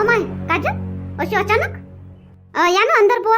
अमाय काजल? अशी अचानक? अ, या ना अंदर बुवा.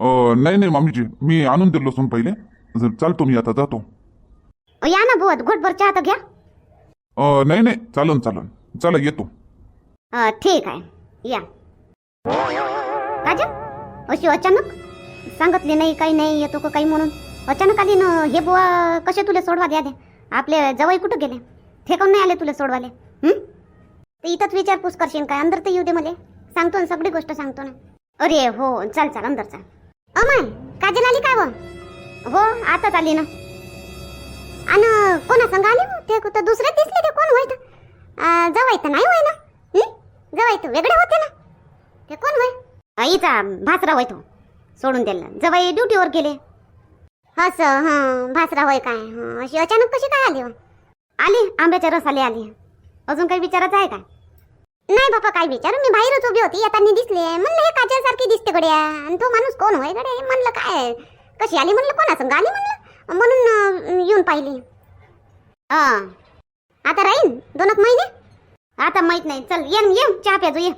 अं, नाही नाही मामीजी. मी आणून दिलो असून पहिले. ज- चालतो मी आता जातो. अ, या ना बुवा घोटभर चहा तर घ्या. अं, नाही नाही चालन चालन. चला येतो. अ, ठीक आहे. या. काजल अशी अचानक? सांगितली नाही काही नाही येतो का काही म्हणून. अचानक आली ना हे बुवा कसे तुला सोडवा द्या दे आपले जवळ कुठं गेले? ठेकावून नाही आले तुला सोडवाले. इथंच विचारपूस करशील काय? अंदर तर येऊ दे मला. सांगतो ना सगळी गोष्ट सांगतो ना. अरे हो चाल चाल अंदर चाल. अमन काजल आली काय हो आताच आली ना. आणि कोणा संग आली ते कुठं दुसरे दिसले ते कोण होय जवळ तर नाही होय ना? जवळ जवाई तर वेगळे होते ना? ते कोण होय? आईचा भासरा होय तो. सोडून दिला जवळ ड्युटीवर गेले. असं हां भासरा होय काय? हं, अशी अचानक कशी काय आली हो? आली आंब्याच्या रसाले आली. अजून काही विचारायचं आहे का? नाही बाबा काय विचारू. मी बाहेरच उभी होती. येताना दिसले. म्हणलं हे काजल सारखी दिसते गड्या. आणि तो माणूस कोण होय गड्या? म्हणलं काय? कशी आली? म्हणलं कोणा संग आली म्हणलं. म्हणून येऊन पाहिली. हा आता राहीन? दोनच महिने? आता माहीत नाही. चल ये ये चहा प्याजो ये.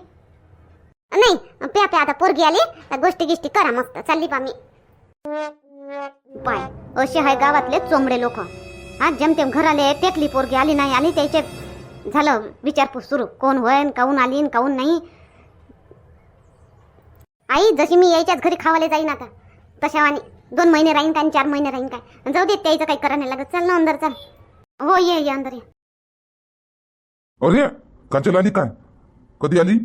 नाही प्या प्या आता पोरगी आली. तर गोष्टी गिष्टी करा मस्त. चालली पा मी. पाय. असे आहे गावातले चोंबडे लोक. हा जमतेम घराले टेकली पोरगी आली नाही आली त्याचे झालं. विचारपूस सुरू. कोण होय न काहून आली न काहून नाही? आई जशी मी यायच्याच घरी खावाले जाईन आता. तशावानी दोन महिने राहीन काय चार महिने राहीन काय? जाऊ दे त्याचं काही करा नाही लागत. चल ना अंदर चल. हो ये ये अंदर ये. अरे आली काय? कधी आली?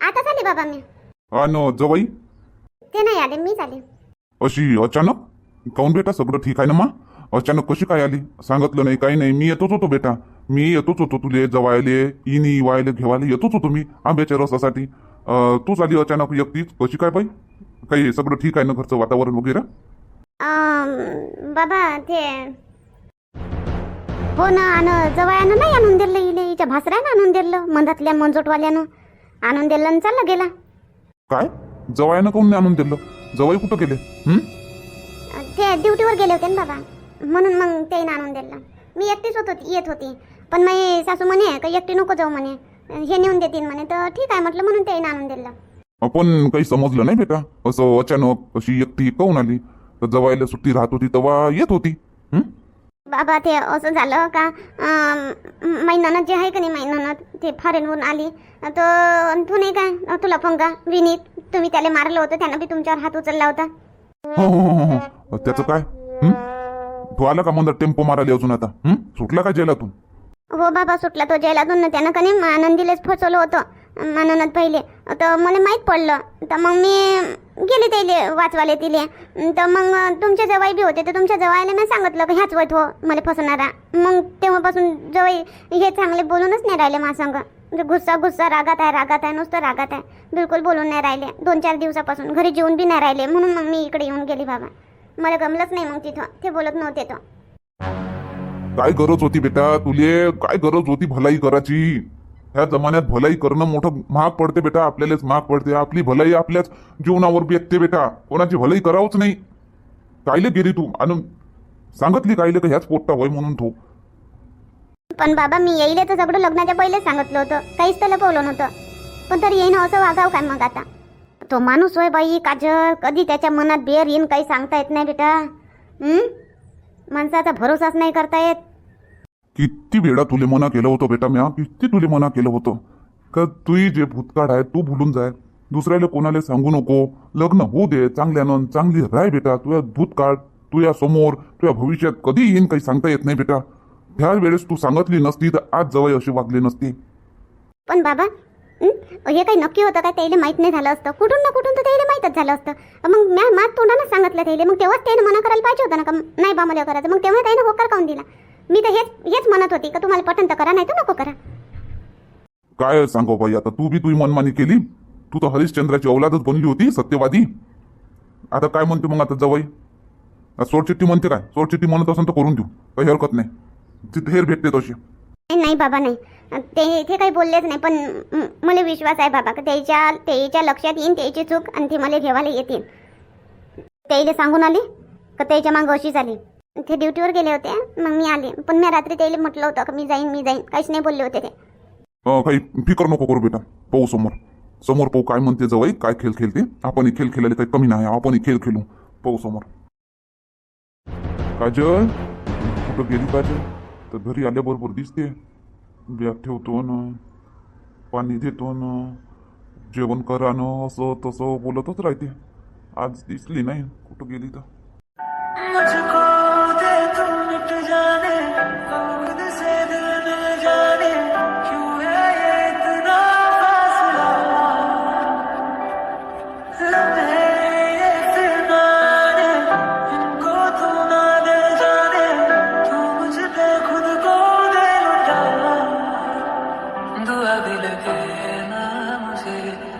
आता चाले बाबा मी. आणि जवाई ते नाही आले मीच आले. अशी अचानक? काऊन बेटा? सगळं ठीक आहे ना मा? अचानक कशी काय आली? सांगितलं नाही काही नाही. मी येतोच होतो बेटा. मी येतोच होतो. तुले जवायले इनी वायले घेवायला येतोच होतो मी आंब्याच्या रसासाठी. तूच आली अचानक एकटीच? कशी काय बाई? काही सगळं ठीक आहे ना घरचं वातावरण वगैरे? बाबा ते हो ना आणि जवळनं नाही आणून दिलं इले हिच्या भासऱ्यानं आणून दिलं मंदातल्या मंजोटवाल्यानं. आणून दिलं आणि चाललं गेला. काय? जवायानं काऊन नाही आणून दिलं? जवाई कुठं गेले? हं? ते ड्युटीवर गेले होते ना बाबा. म्हणून मग ते आणून दिलं. मी एकटीच होत होती येत होती. पण माझी सासू म्हणे का एकटी नको जाऊ म्हणे. हे नेऊन देतील म्हणे. तर ठीक आहे म्हटलं म्हणून ते आणून दिलं. आपण काही समजलं नाही बेटा. असं अचानक अशी एकटी काऊन आली? तर जवायला सुट्टी राहत होती तेव्हा येत होती? बाबा ते असं झालं का? माई ननद जे आहे का नाही माई ननद ते फॉरेनवरून आली. तर तू नाही काय तुला पंगा विनीत तुम्ही त्याला मारलं होतं त्यानं बी तुमच्यावर हात उचलला होता. हो हो हो हो. त्याचं काय? तो आला का म्हणता टेम्पो मारायला अजून आता? हं? सुटला का जेलातून? हो बाबा सुटला तो जेलातून. ना त्यानं का आनंदीलाच फसवलं होतं. मानवनात पहिले. तर मला माहीत पडलं. तर मग मी गेले त्याले वाचवाले तिले. तर मग तुमच्या जवाई बी होते. तर तुमच्या जवाईला मी सांगितलं की ह्याच वैत हो मला फसवणारा. मग तेव्हापासून जवाई हे चांगले बोलूनच नाही राहिले मासंग म्हणजे गुस्सा गुस्सा रागात आहे रागात आहे नुसतं रागात आहे. बिलकुल बोलून नाही राहिले. दोन चार दिवसापासून घरी जेवून बी नाही राहिले. म्हणून मग मी इकडे येऊन गेली बाबा. मला गमलंच नाही मग तिथं. ते बोलत नव्हते तो. काय गरज होती बेटा तुले? काय गरज होती भलाई करायची? ह्या जमान्यात भलाई करणं मोठं महाग पडते बेटा आपल्यालाच महाग पडते. आपली भलाई आपल्याच जीवनावर बेतते बेटा. कोणाची भलाई करावंच नाही. कायले गेली तू? आणि सांगितली कायले का ह्याच पोट्टा होय म्हणून तो? पण बाबा मी येईल तर सगळं लग्नाच्या पहिलेच सांगितलं होतं. काहीच त्याला बोलवलं नव्हतं. पण तरी येईन असं वागाव काय मग आता? तो माणूस होय बाई काजल. कधी त्याच्या मनात बेर येईन काही सांगता येत नाही बेटा? माणसाचा भरोसाच नाही करता येत. किती वेळा तुले मना केलं होतं बेटा म्या? किती तुले मना केलं होतं? का तुही जे भूतकाळ आहे तू भुलून जाय. दुसऱ्याला कोणाला सांगू नको. लग्न होऊ दे चांगल्यानं चांगली राय बेटा. तुझ्या भूतकाळ तुझ्या समोर तुझ्या भविष्यात कधी येईन काही सांगता येत नाही बेटा. त्या वेळेस तू सांगितली नसती तर आज जवळ अशी वागली नसती. पण बाबा हं? काही नक्की होतं काय त्याला माहीत नाही झालं असतं. कुठून ना कुठून तर त्याला माहीतच झालं असतं. मग म्या मात तोंडानं सांगितलं त्याला मग तेव्हाच त्याने मना करायला पाहिजे होतं ना का? नाही बा मला करायचं. मग तेव्हा त्याने होकार काऊन दिला? मी तर हेच हेच म्हणत होती का तुम्हाला पटंत करा नाही तर नको करा. काय सांगू बाई आता तू बी तुझी मनमानी केली? तू तर हरिश्चंद्राची औलादच बनली होती सत्यवादी. आता काय म्हणते मग आता जवळ सोडचिट्टी म्हणते काय? सोडचिट्टी म्हणत असेल तर करून देऊ. काही हरकत नाही. तिथे हेर भेटते तशी. नाही बाबा नाही. ते ते काही बोललेच नाही पण मला विश्वास आहे बाबा का त्याच्या त्याच्या लक्षात येईन त्याची चूक आणि ते मला घेवायला येतील. त्याला सांगून आले का त्याच्या मागं अशीच आली. ते ड्युटीवर गेले होते मग मी आले. पण मी रात्री त्याला म्हटलं होतं का मी जाईन मी जाईन. काहीच नाही बोलले होते ते. काही फिकर नको करू बेटा. पाहू समोर. समोर पाहू काय म्हणते जवळ काय खेळ खेळते. आपण खेळ खेळायला काही कमी नाही आपण खेळ खेळू. पाहू समोर. काजल कुठं गेली काजल? तर घरी आल्याबरोबर दिसते. बॅग ठेवतो ना पाणी देतो ना जेवण करा ना असं तसं बोलतच राहते. आज दिसली नाही कुठं गेली तर.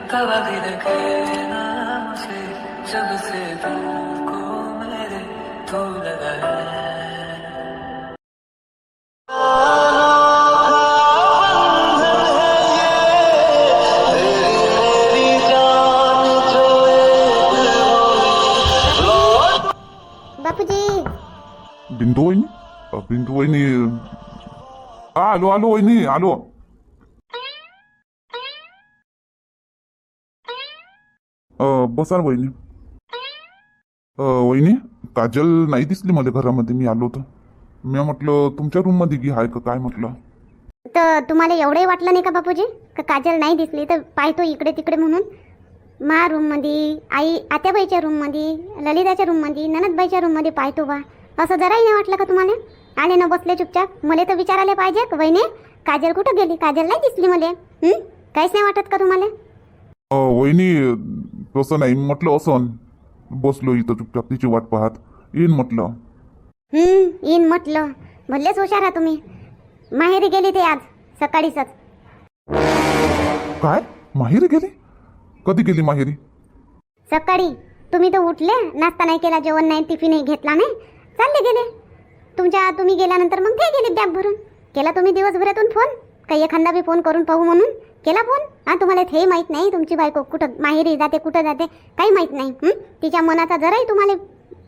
मुझे दवा भी लगे ना मुझे जब से दिल को मेरे तू लगा है बापूजी। बिंदू वहिनी? बिंदू वहिनी हा, आलो आलो वहिनी आलो अ, बसा ना वहिनी. वहिनी काजल नाही दिसली मला घरामध्ये मी आलो तर मी म्हटलं तुमच्या रूममध्ये गी आहे का? काय म्हटलं? तर तुम्हाला एवढंही वाटलं नाही का बापूजी? का काजल नाही दिसली? तर पाहतो इकडे तिकडे म्हणून. मा रूममध्ये आई आत्याबाईच्या रूममध्ये ललिताच्या रूममध्ये ननदबाईच्या रूममध्ये पाहतो बा. असं जराही नाही वाटलं का तुम्हाला? आले ना बसले चुपचाप. मला तर विचारायला पाहिजे का वहिनी. काजल कुठं गेली? काजल नाही दिसली मला. काहीच नाही वाटत का तुम्हाला? वहिनी तसं नाही म्हटलं असं बसलो इथं चुपचाप तिची वाट पाहत. येईन म्हटलं. येईन म्हटलं. भल्लेच हुशार आहात तुम्ही. माहेरी गेली ते आज सकाळीच काय? माहेरी गेली? कधी गेली माहेरी? सकाळी. तुम्ही तर उठले नाश्ता नाही केला जेवण नाही टिफिनही घेतला नाही. चालले गेले. तुमच्या तुम्ही गेल्यानंतर मग ते गेले बॅग भरून. केला तुम्ही दिवसभरातून फोन? काही एखादा बी फोन करून पाहू म्हणून? केला फोन? हा तुम्हाला हे माहीत नाही तुमची बायको कुठं माहेरी जाते कुठं जाते काही माहीत नाही? तिच्या मनाचा जराही तुम्हाला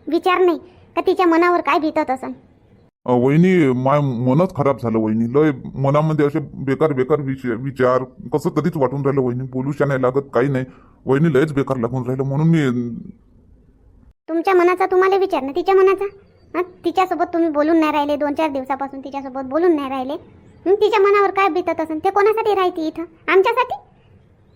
विचार नाही का तिच्या मनावर काय भीतत असं वहिनी माय मनच खराब झालं वहिनी. लय मनामध्ये असे बेकार बेकार विचार कसं तरीच वाटून राहिलं वहिनी. बोलूशा नाही लागत काही नाही. वहिनी लयच बेकार लागून राहिलं म्हणून मी तुमच्या मनाचा तुम्हाला विचार ना तिच्या मनाचा? तिच्यासोबत तुम्ही बोलून नाही राहिले दोन चार दिवसापासून तिच्यासोबत बोलून नाही राहिले. तिच्या मनावर काय बितत असेल ते कोणासाठी राहते इथं? आमच्यासाठी?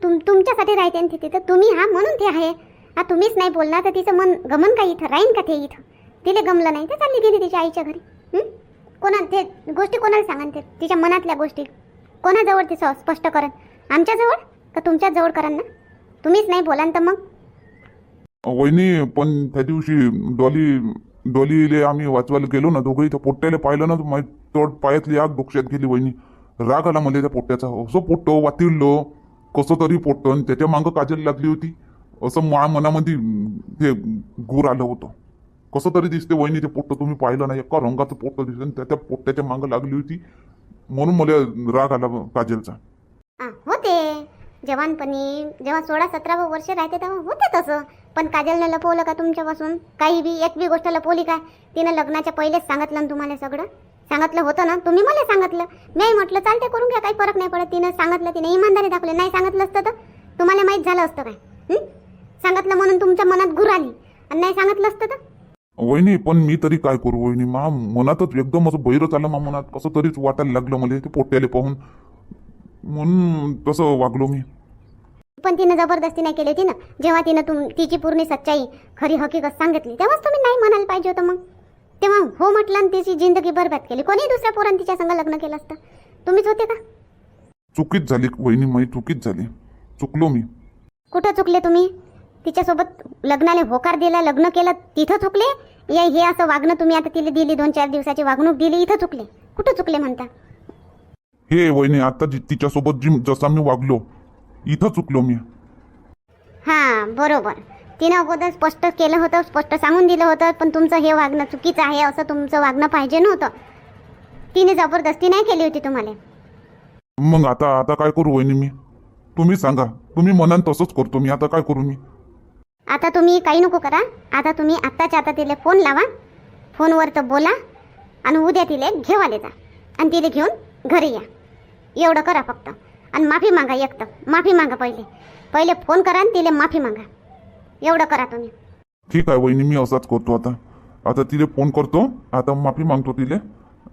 तुम तुमच्यासाठी राहते ना तिथे. तर तुम्ही हा म्हणून ते आहे. हा तुम्हीच नाही बोलला तर तिचं मन गमन का इथं? राहीन का ते इथं? तिला गमलं नाही तर चालली गेली तिच्या आईच्या घरी. कोणा ते गोष्टी कोणाला सांगा ते? तिच्या मनातल्या गोष्टी. कोणाजवळ ते स्पष्ट करन आमच्याजवळ? का तुमच्याच जवळ करन ना? तुम्हीच नाही बोलान तर मग? वहिनी पण त्या दिवशी डॉली डॉलीले आम्ही वाचवायला गेलो ना दोघंही त्या पोट्ट्याला पाहिलं ना माझी तोड पायातली आग डोक्यात गेली वहिनी. राग आला मला त्या पोट्ट्याचा असं पोट्ट वातिडलो कसं तरी पोट्ट आणि त्याच्या मागं काजल लागली होती. असं मा मनामध्ये ते गुर आलं होतं. कसं तरी दिसते वहिनी ते पोट्ट तुम्ही पाहिलं नाही. एका रंगाचं पोट्ट दिसतं आणि त्या त्या पोट्ट्याच्या मागं लागली होती. म्हणून मला राग आला काजलचा. होते. जवानपणी जेव्हा सोळा सतरा वर्ष राहते तेव्हा होते तसं. पण काजलनं लपवलं का तुमच्यापासून? काही बी एक बी गोष्ट लपवली काय तिनं लग्नाच्या पहिलेच सांगितलं ना तुम्हाला सगळं? सांगितलं होतं ना तुम्ही मला सांगितलं. मी म्हटलं चालते करून घ्या काही फरक नाही पडत. तिनं सांगितलं तिने इमानदारी दाखवली. नाही सांगितलं असतं तर? तुम्हाला माहीत झालं असतं काय? सांगितलं म्हणून तुमच्या मनात घुर आली. आणि नाही सांगितलं असतं तर? वहिनी पण मी तरी काय करू वहिनी? मा मनातच एकदम असं बैरच आलं मा मनात. कसं तरीच वाटायला लागलं मला ते पोट्याले पाहून. म्हणून तसं वागलो मी. पण तिनं जबरदस्ती नाही केली होती ना. जेव्हा तिनं तुम तिची पूर्ण सच्चाई खरी हकीकत सांगितली तेव्हाच तुम्ही नाही म्हणायला पाहिजे होतं मग. तेव्हा हो म्हटलं आणि तिची जिंदगी बरबाद केली. कोणी दुसऱ्या पोरानं तिच्या संग लग्न केलं असतं. तुम्हीच होते का? चुकीच झाली वहिनी माही चुकीच झाली. चुकलो मी. कुठं चुकले तुम्ही? तिच्यासोबत लग्नाला होकार दिला लग्न केलं तिथं चुकले? या हे असं वागणं तुम्ही आता तिला दिली दोन चार दिवसाची वागणूक दिली इथं चुकले. कुठं चुकले म्हणता? हे वहिनी आता जी तिच्यासोबत जी जसा मी वागलो इथं चुकलो मी. हां बरोबर. तिनं अगोदर स्पष्ट केलं होतं स्पष्ट सांगून दिलं होतं पण तुमचं हे वागणं चुकीचं आहे असं तुमचं वागणं पाहिजे नव्हतं. तिने जबरदस्ती नाही केली होती तुम्हाला. मग आता आता काय करू वहिनी मी? तुम्ही सांगा तुम्ही मनान तसंच करतो मी आता काय करू मी? आता तुम्ही काही नको करा आता तुम्ही आत्ताच्या आता तिला फोन लावा फोनवर तर बोला आणि उद्या तिला घेवाले जा आणि तिला घेऊन घरी या. एवढं करा फक्त. आणि माफी मागा एक तर माफी मागा पहिले. पहिले फोन करा आणि तिले माफी मागा. एवढं करा तुम्ही. ठीक आहे वहिनी मी असाच करतो आता. आता तिले फोन करतो. आता माफी मागतो तिले.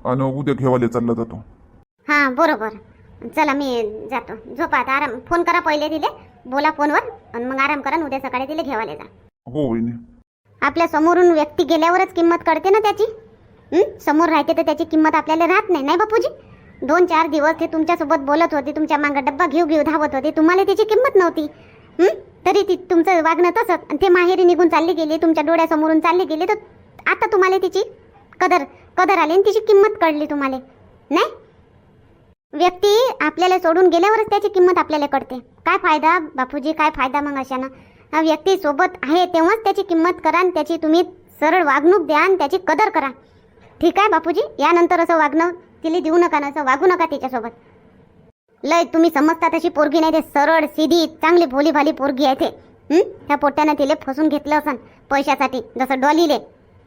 आणि उद्या घेवाले चालला जातो. हां बरोबर. चला मी जातो. झोपा आता आराम. फोन करा पहिले तिले. बोला फोनवर. आणि मग आराम करा आणि उद्या सकाळी तिले घेवाले जा. हो वहिनी. आपल्या समोरून व्यक्ती गेल्यावरच किंमत कळते ना त्याची? हं? समोर राहते तर त्याची किंमत आपल्याला राहत नाही नाही बापूजी? दोन चार दिवस ते तुमच्यासोबत बोलत होते तुमच्या मागं डब्बा घेऊ घेऊ धावत होते. तुम्हाला त्याची किंमत नव्हती. हं? तरी ती तुमचं वागणं तसंच. आणि ते माहेरी निघून चालली गेली तुमच्या डोळ्यासमोरून चालली गेली तर आता तुम्हाला तिची कदर कदर आली आणि तिची किंमत कळली तुम्हाला. नाही? व्यक्ती आपल्याला सोडून गेल्यावरच त्याची किंमत आपल्याला कळते. काय फायदा बापूजी काय फायदा मग अशानं? हा व्यक्ती सोबत आहे तेव्हाच त्याची किंमत करा आणि त्याची तुम्ही सरळ वागणूक द्या आणि त्याची कदर करा. ठीक आहे बापूजी? यानंतर असं वागणं तिला देऊ नका ना असं वागू नका तिच्यासोबत. लय तुम्ही समजता तशी पोरगी नाही ते. सरळ सीधी चांगली भोली भाली पोरगी आहे ते. त्या पोट्यानं तिले फसून घेतलं असन पैशासाठी. जसं डॉलीले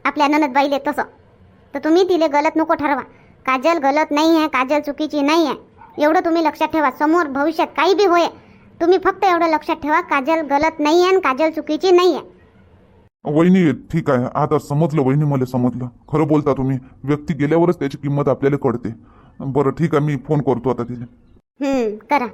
आपल्या ननदबाईले तसं. तर तुम्ही तिले गलत नको ठरवा. काजल गलत नाही आहे काजल चुकीची नाही आहे. एवढं तुम्ही लक्षात ठेवा. समोर भविष्यात काही बी होय. तुम्ही फक्त एवढं लक्षात ठेवा काजल गलत नाही आहे आणि काजल चुकीची नाही आहे. वहिनी ठीक आहे. आता समजलं वहिनी मला समजलं. खरं बोलता तुम्ही व्यक्ती गेल्यावरच त्याची किंमत आपल्याला कळते. बरं ठीक आहे मी फोन करतो आता तिला. करा.